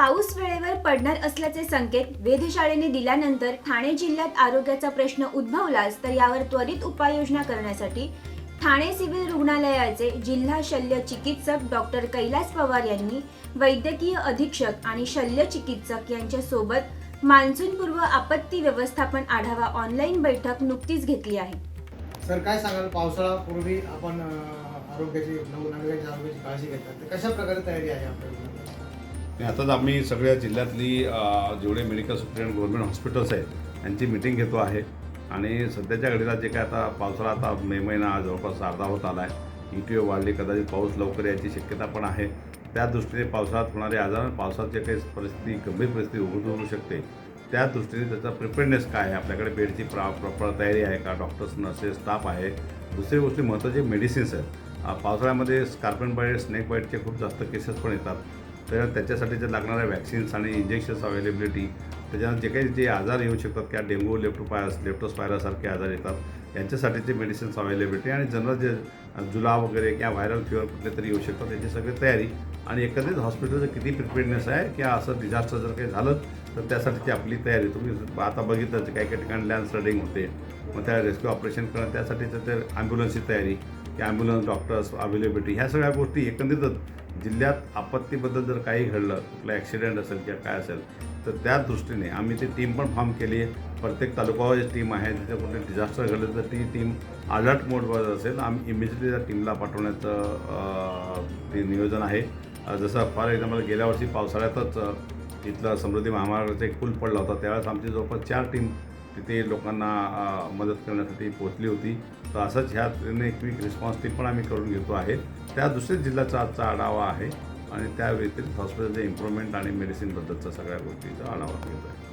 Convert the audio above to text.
पाऊस वेळेवर पडणार असल्याचे संकेत वेधशाळेने दिल्यानंतर ठाणे जिल्ह्यात आरोग्याचा प्रश्न उद्भवलाच तर यावर त्वरित उपाययोजना करण्यासाठी ठाणे सिव्हिल रुग्णालयाचे जिल्हा शल्य चिकित्सक डॉक्टर कैलास पवार यांनी वैद्यकीय अधीक्षक आणि शल्य चिकित्सक यांच्या सोबत मान्सूनपूर्व आपत्ती व्यवस्थापन आढावा ऑनलाईन बैठक नुकतीच घेतली आहे. सर काय सांगाल? पावसाळापूर्वी आपण आरोग्याची नागरिकांच्या आरोग्याची काळजी घेतात. तर कशा प्रकारे तयारी आहे आपल्याला आताच आम्ही सगळ्या जिल्ह्यातली जेवढे मेडिकल सुप्रिंट गव्हर्नमेंट हॉस्पिटल्स आहेत यांची मिटिंग घेतो आहे. आणि सध्याच्या घडीला जे काय आता पावसाळा आता मे महिना जवळपास अर्धा होत आला आहे ई टी वाढली कदाचित पाऊस लवकर याची शक्यता पण आहे. त्या दृष्टीने पावसाळ्यात होणारे आजार आणि पावसात जे काही परिस्थिती गंभीर परिस्थिती उभं शकते त्या दृष्टीने त्याचा प्रिपेअरनेस काय आहे? आपल्याकडे बेडची प्रा प्रॉपर तयारी आहे का? डॉक्टर्स नर्सेस स्टाफ आहे. दुसरी गोष्टी महत्त्वाचे मेडिसिन्स आहेत. पावसाळ्यामध्ये स्कार्पन बाईट स्नेक बाईटचे खूप जास्त केसेस पण येतात. तर त्याच्यासाठी जे लागणाऱ्या वॅक्सिन्स आणि इंजेक्शन्स अवेलेबिलिटी त्याच्यात जे काही जे आजार येऊ शकतात किंवा डेंग्यू लेप्टोपायरस लेप्टोस्पायरासारखे आजार येतात यांच्यासाठीचे मेडिसिन्स अवेलेबिलिटी आणि जनरल जे जुलाब वगैरे किंवा व्हायरल फिवर कुठले तरी येऊ शकतात याची सगळी तयारी. आणि एकंदरीत हॉस्पिटलचं किती प्रिपेअरनेस आहे किंवा असं डिझास्टर जर काही झालं तर त्यासाठीची आपली तयारी. तुम्ही आता बघितलं काही काही ठिकाणी लँड स्लडिंग होते मग त्या रेस्क्यू ऑपरेशन करणं त्यासाठीचं ते ॲम्ब्युलन्सची तयारी की ॲम्ब्युलन्स डॉक्टर्स अवेलेबिलिटी ह्या सगळ्या गोष्टी एकंदरीतच जिल्ह्यात आपत्तीबद्दल जर काही घडलं कुठलं ॲक्सिडेंट असेल किंवा काय असेल तर त्या दृष्टीने आम्ही ती टीम पण फॉर्म केली. आहे प्रत्येक तालुकावर टीम आहे तिथे कुठे डिझास्टर घडलं तर ती टीम अलर्ट मोडवर असेल. आम्ही इमिजिएटली त्या टीमला पाठवण्याचं ते नियोजन आहे. जसं फॉर एक्झाम्पल गेल्या वर्षी पावसाळ्यातच इथला इथलं समृद्धी महामार्गाचा एक पूल पडला होता. त्यावेळेस आमची जवळपास चार टीम तिथे लोकांना मदत करण्यासाठी पोहोचली होती. तर असंच ह्या क्विक रिस्पॉन्स टीम पण आम्ही करून घेतो आहे. त्या दुसऱ्याच जिल्ह्याचा आजचा आढावा आहे आणि त्या व्यतिरिक्त हॉस्पिटलचे इम्प्रुव्हमेंट आणि मेडिसिनबद्दलचा सगळ्या गोष्टीचा आढावा घेतो आहे